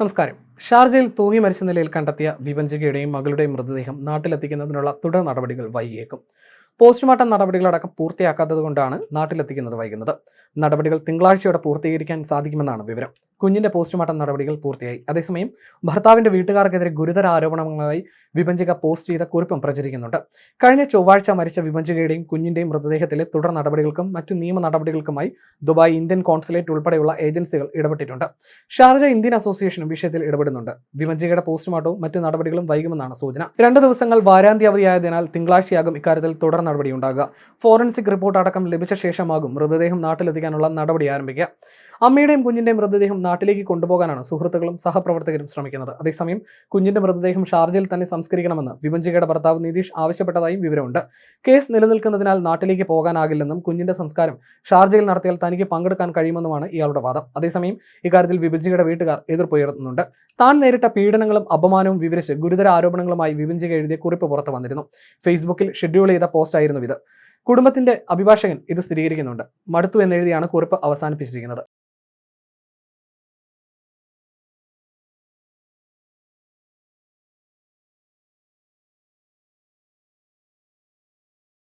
നമസ്കാരം. ഷാർജയിൽ തൂങ്ങി മരിച്ച നിലയിൽ കണ്ടെത്തിയ വിവഞ്ചികയുടെയും മകളുടെയും മൃതദേഹം നാട്ടിലെത്തിക്കുന്നതിനുള്ള തുടർ നടപടികൾ വൈകിയേക്കും. പോസ്റ്റ്മോർട്ടം നടപടികളടക്കം പൂർത്തിയാക്കാത്തത് കൊണ്ടാണ് നാട്ടിലെത്തിക്കുന്നത് വൈകുന്നത്. നടപടികൾ തിങ്കളാഴ്ചയോടെ പൂർത്തീകരിക്കാൻ സാധിക്കുമെന്നാണ് വിവരം. കുഞ്ഞിന്റെ പോസ്റ്റ്മോർട്ടം നടപടികൾ പൂർത്തിയായി. അതേസമയം ഭർത്താവിന്റെ വീട്ടുകാർക്കെതിരെ ഗുരുതര ആരോപണങ്ങളായി വിഭജിക പോസ്റ്റ് ചെയ്ത കുറിപ്പും പ്രചരിക്കുന്നുണ്ട്. കഴിഞ്ഞ ചൊവ്വാഴ്ച മരിച്ച വിഭജികയുടെയും കുഞ്ഞിന്റെയും മൃതദേഹത്തിലെ തുടർ നടപടികൾക്കും മറ്റു നിയമ നടപടികൾക്കുമായി ദുബായ് ഇന്ത്യൻ കോൺസുലേറ്റ് ഉൾപ്പെടെയുള്ള ഏജൻസികൾ ഇടപെട്ടിട്ടുണ്ട്. ഷാർജ ഇന്ത്യൻ അസോസിയേഷനും വിഷയത്തിൽ ഇടപെടുന്നുണ്ട്. വിഭജികയുടെ പോസ്റ്റ്മോർട്ടവും മറ്റു നടപടികളും വൈകുമെന്നാണ് സൂചന. രണ്ടു ദിവസങ്ങൾ വാരാന്ത്യാവധിയായതിനാൽ തിങ്കളാഴ്ചയാകും ഇക്കാര്യത്തിൽ തുടർ നടപടി ഉണ്ടാകുക ഫോറൻസിക് റിപ്പോർട്ട് അടക്കം ലഭിച്ച ശേഷമാകും മൃതദേഹം നാട്ടിലെത്തിക്കാനുള്ള നടപടി ആരംഭിക്കുക. അമ്മയുടെയും കുഞ്ഞിന്റെയും മൃതദേഹം നാട്ടിലേക്ക് കൊണ്ടുപോകാനാണ് സുഹൃത്തുക്കളും സഹപ്രവർത്തകരും ശ്രമിക്കുന്നത്. അതേസമയം കുഞ്ഞിന്റെ മൃതദേഹം ഷാർജയിൽ തന്നെ സംസ്കരിക്കണമെന്ന് വിമഞ്ചികയുടെ ഭർത്താവ് നിതീഷ് ആവശ്യപ്പെട്ടതായും വിവരമുണ്ട്. കേസ് നിലനിൽക്കുന്നതിനാൽ നാട്ടിലേക്ക് പോകാനാകില്ലെന്നും കുഞ്ഞിന്റെ സംസ്കാരം ഷാർജയിൽ നടത്തിയാൽ തനിക്ക് പങ്കെടുക്കാൻ കഴിയുമെന്നുമാണ് ഇയാളുടെ വാദം. അതേസമയം ഇക്കാര്യത്തിൽ വിഭജികയുടെ വീട്ടുകാർ എതിർപ്പുയർത്തുന്നുണ്ട്. താൻ നേരിട്ട പീഡനങ്ങളും അപമാനവും വിവരിച്ച് ഗുരുതര ആരോപണങ്ങളുമായി വിഭജിക എഴുതിയ കുറിപ്പ് പുറത്തു വന്നിരുന്നു. ഫേസ്ബുക്കിൽ ഷെഡ്യൂൾ ചെയ്ത പോസ്റ്റായിരുന്നു ഇത്. കുടുംബത്തിന്റെ അഭിഭാഷകൻ ഇത് സ്ഥിരീകരിക്കുന്നുണ്ട്. മടുത്തു എന്നെഴുതിയാണ് കുറിപ്പ് അവസാനിപ്പിച്ചിരിക്കുന്നത്.